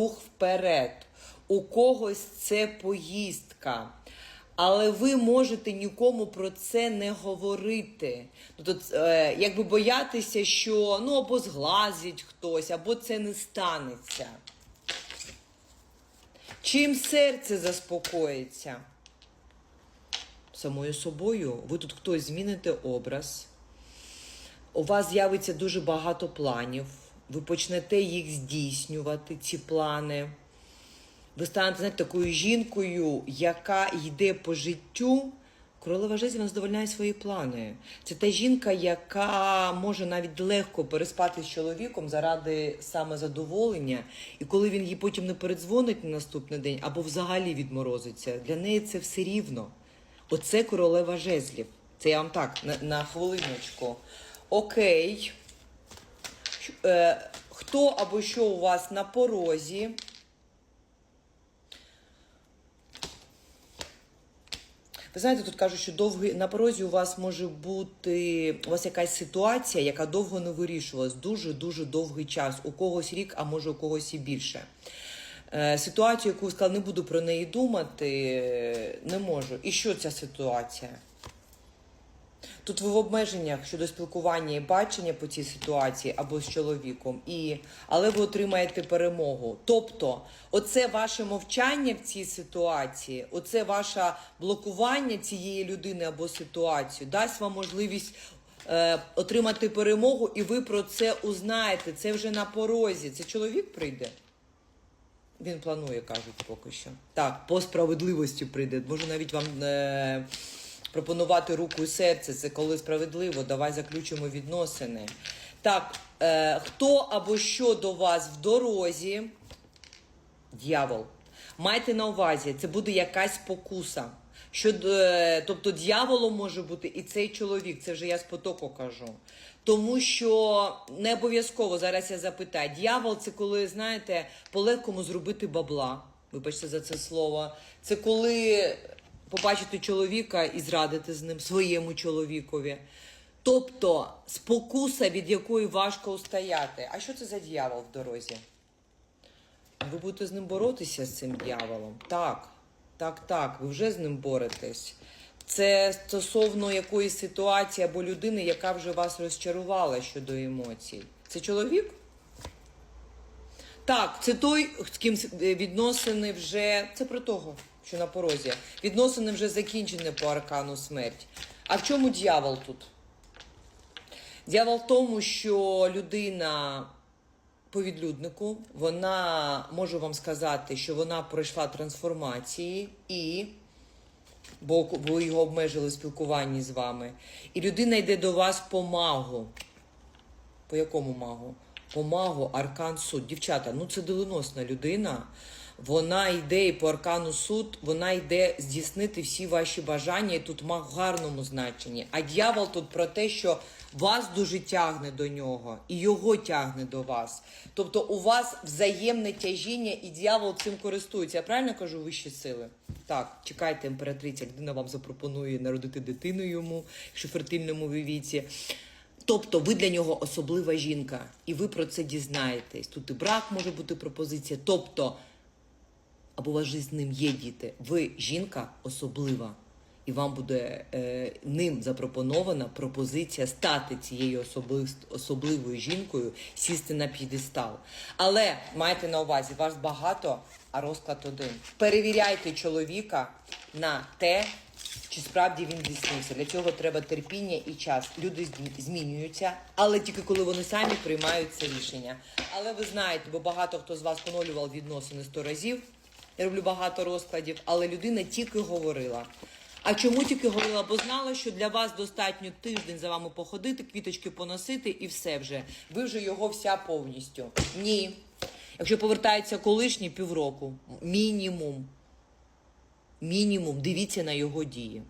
рух вперед. У когось це поїздка. Але ви можете нікому про це не говорити. Тут, е, якби боятися, що ну або зглазить хтось, або це не станеться. Чим серце заспокоїться? Самою собою. Ви тут хтось зміните образ. У вас з'явиться дуже багато планів. Ви почнете їх здійснювати, ці плани. Ви станете знаєте, такою жінкою, яка йде по життю. Королева жезлів вона задовольняє свої плани. Це та жінка, яка може навіть легко переспати з чоловіком заради саме задоволення. І коли він їй потім не передзвонить на наступний день або взагалі відморозиться, для неї це все рівно. Оце королева жезлів. Це я вам так, на, на хвилиночку. Окей. Е, хто або що у вас на порозі? Ви знаєте, тут кажуть, що довгий на порозі у вас може бути у вас якась ситуація, яка довго не вирішувалась, дуже дуже довгий час. У когось рік, а може у когось і більше. Е, ситуацію, яку ви сказали, не буду про неї думати, е, не можу. І що ця ситуація? Тут ви в обмеженнях щодо спілкування і бачення по цій ситуації або з чоловіком, і, але ви отримаєте перемогу. Тобто, оце ваше мовчання в цій ситуації, оце ваше блокування цієї людини або ситуації дасть вам можливість е, отримати перемогу, і ви про це узнаєте. Це вже на порозі. Це чоловік прийде. Він планує, кажуть, поки що. Так, по справедливості прийде. Можу навіть вам е, пропонувати руку і серце. Це коли справедливо. Давай заключимо відносини. Так, е, хто або що до вас в дорозі? Д'явол. Майте на увазі, це буде якась покуса. Що, е, тобто дьяволом може бути і цей чоловік, це вже я з потоку кажу. Тому що не обов'язково зараз я запитаю. Дьявол це коли, знаєте, по-легкому зробити бабла. Вибачте за це слово. Це коли побачити чоловіка і зрадити з ним своєму чоловікові. Тобто спокуса, від якої важко устояти. А що це за дьявол в дорозі? Ви будете з ним боротися з цим дьяволом? Так, так, так, ви вже з ним боретесь. Це стосовно якоїсь ситуації або людини, яка вже вас розчарувала щодо емоцій. Це чоловік? Так, це той, з ким е, відносини вже. Це про того, що на порозі. Відносини вже закінчені по аркану смерть. А в чому дьявол тут? Дьявол в тому, що людина по відлюднику, вона можу вам сказати, що вона пройшла трансформації і. Бо ви його обмежили в спілкуванні з вами. І людина йде до вас по магу. По якому магу? По магу Аркан Суд. Дівчата, ну це доленосна людина. Вона йде і по аркану суд, вона йде здійснити всі ваші бажання, і тут маг в гарному значенні. А дьявол тут про те, що вас дуже тягне до нього, і його тягне до вас. Тобто у вас взаємне тяжіння, і дьявол цим користується. Я правильно кажу вищі сили? Так, чекайте, імператриця, людина вам запропонує народити дитину йому, якщо фертильному ви віці. Тобто ви для нього особлива жінка, і ви про це дізнаєтесь. Тут і брак може бути пропозиція. Тобто, або у з ним є діти. Ви жінка особлива, і вам буде е, ним запропонована пропозиція стати цією особлив, особливою жінкою, сісти на п'єдестал. Але майте на увазі, вас багато, а розклад один. Перевіряйте чоловіка на те, чи справді він здійснився. Для цього треба терпіння і час. Люди змінюються, але тільки коли вони самі приймають це рішення. Але ви знаєте, бо багато хто з вас поновлював відносини сто разів. Я роблю багато розкладів, але людина тільки говорила. А чому тільки говорила? Бо знала, що для вас достатньо тиждень за вами походити, квіточки поносити і все вже. Ви вже його вся повністю. Ні. Якщо повертається колишній півроку, мінімум. Мінімум, дивіться на його дії.